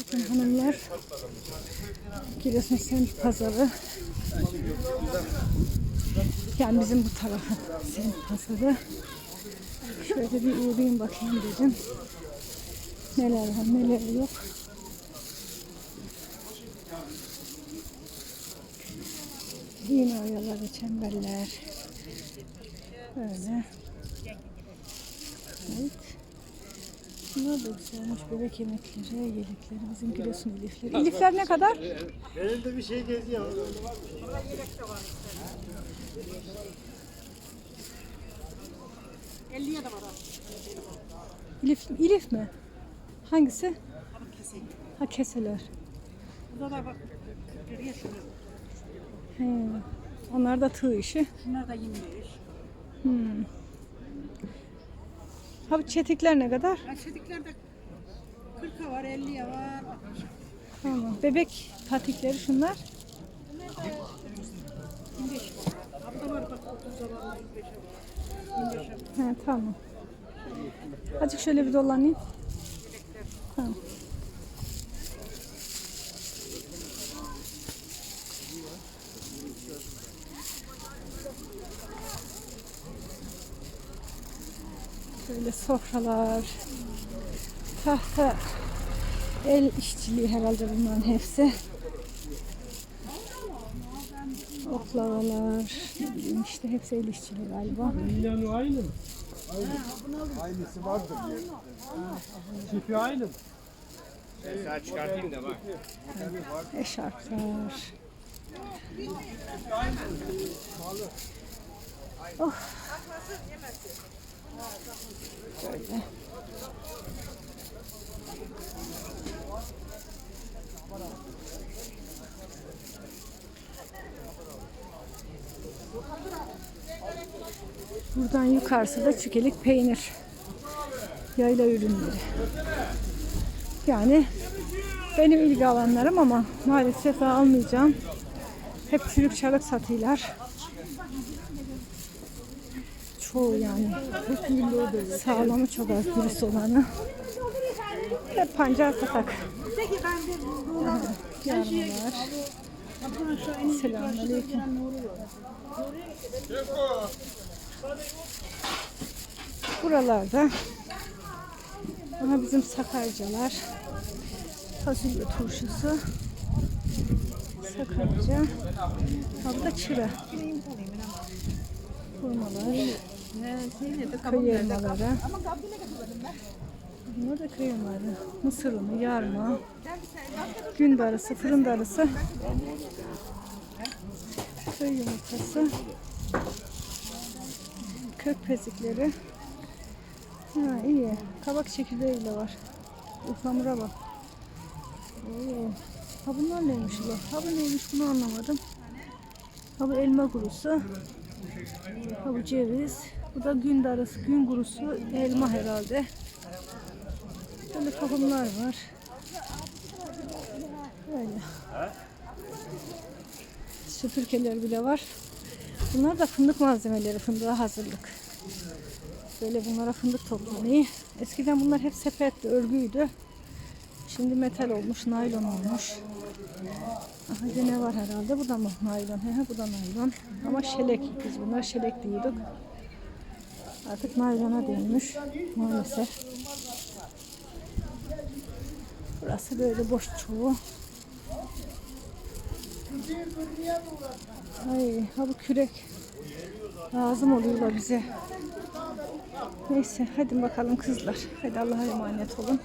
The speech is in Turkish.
Selamünaleyküm hanımlar. Giresun Semt Pazarı. Yani bizim bu tarafı Semt Pazarı. Şöyle bir uğrayayım bakayım dedim. Neler var neler yok. Yine oyaları, çemberler. Böyle. Evet. Bunlar da güzelmiş. Bebek yemekleri, yelekleri, bizim Giresun ilifleri. İlifler ne kadar? Elinde bir şey geziyor. İlif, İlif mi? Hangisi? Ha keseler. Burada da bak geriye şunu. He. Onlar da tığ işi. Bunlar da 25. Ha bu çetikler ne kadar? Aşağıdakiler de 40'a var, 50'ye var. Tamam. Bebek patikleri şunlar. 25 var. Hatta var bak 30'a var, 25'e var. 25'e var. He, tamam. Azıcık şöyle bir dolanayım. Tamam. Böyle sofralar, tahta, el işçiliği herhalde bunların hepsi. Oklavalar, ne bileyim işte hepsi el işçiliği galiba. Yanı aynı mı? Aynısı vardır diye. Tipi aynı mı? Saat çıkartayım da bak. Eşarplar. Oh. Böyle. Buradan yukarısı da çükelik peynir. Yayla ürünleri. Yani benim ilgi alanlarım ama maalesef almayacağım. Hep çürük çarık satıyorlar. Çoğu yani. Sağlamı çok az dürüst olanı. Hep pancar patak. Yarmalar. Selamünaleyküm. Buralarda ama bizim Sakarcalar fasulye turşusu Sakarca ha bu da çıra hurmalar köy elmaları bunlar da köy elmaları mısır unu, yarma gün darısı, fırın darısı köy yumurtası kök pezikleri Ha iyi. Kabak çekirdeği bile var. Ihlamura bak. Oo. Ha bunlar neymiş bu? Ha bu neymiş bunu anlamadım. Ha bu elma kurusu. Ha bu ceviz. Bu da gün darısı, gün kurusu elma herhalde. Böyle tohumlar var. Böyle. Süpürgeler bile var. Bunlar da fındık malzemeleri, fındığa hazırlık. Böyle bunlara fındık toplanıyor. Eskiden bunlar hep sepetti, örgüydü. Şimdi metal olmuş, naylon olmuş. Aha yine var herhalde. Bu da mı naylon? He, bu da naylon. Ama şelek. Biz bunlar şelek diyorduk. Artık naylona dönmüş. Maalesef. Burası böyle boş çoğu. Ay, ha bu kürek. Lazım oluyorlar bize. Neyse hadi bakalım kızlar. Hadi Allah'a emanet olun.